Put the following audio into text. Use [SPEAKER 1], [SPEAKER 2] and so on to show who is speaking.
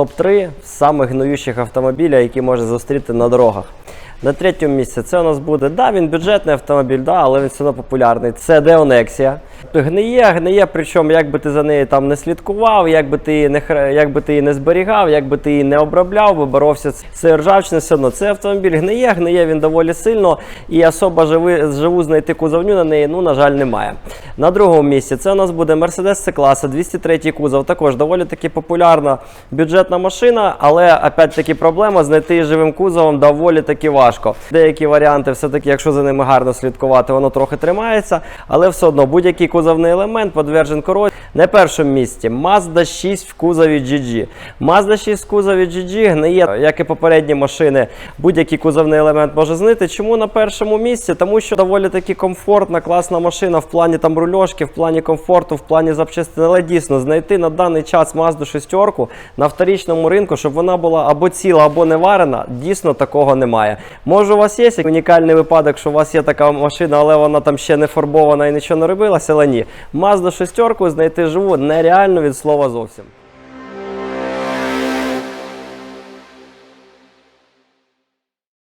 [SPEAKER 1] топ-3 самих гноючих автомобіля, які можна зустріти на дорогах. На третьому місці це у нас буде, да, він бюджетний автомобіль, да, але він все одно популярний. Це Nexia. Гниє, гниє, причому як би ти за нею там не слідкував, як би ти її не, як би ти її не зберігав, як би ти її не обробляв, би боровся з цією ржавчиною, все одно. Цей автомобіль гниє, гниє він доволі сильно і особо живи, живу знайти кузовню на неї, ну, на жаль, немає. На другому місці це у нас буде Mercedes C-класа, 203 кузов, також доволі таки популярна бюджетна машина, але опять-таки проблема знайти живим кузовом доволі таки важко. Деякі варіанти, все-таки, якщо за ними гарно слідкувати, воно трохи тримається, але все одно будь-який кузовний елемент подвержен корозії. На першому місці Mazda 6 в кузові GG. Mazda 6 в кузові GG гниє, як і попередні машини, будь-який кузовний елемент може знити. Чому на першому місці? Тому що доволі таки комфортна, класна машина в плані там рульошки, в плані комфорту, в плані запчастин. Але дійсно знайти на даний час Mazda 6 на вторічному ринку, щоб вона була або ціла, або не варена, дійсно такого немає. Може, у вас є унікальний випадок, що у вас є така машина, але вона там ще не фарбована і нічого не робилася, але ні. Mazda 6 знайти живу нереально від слова зовсім.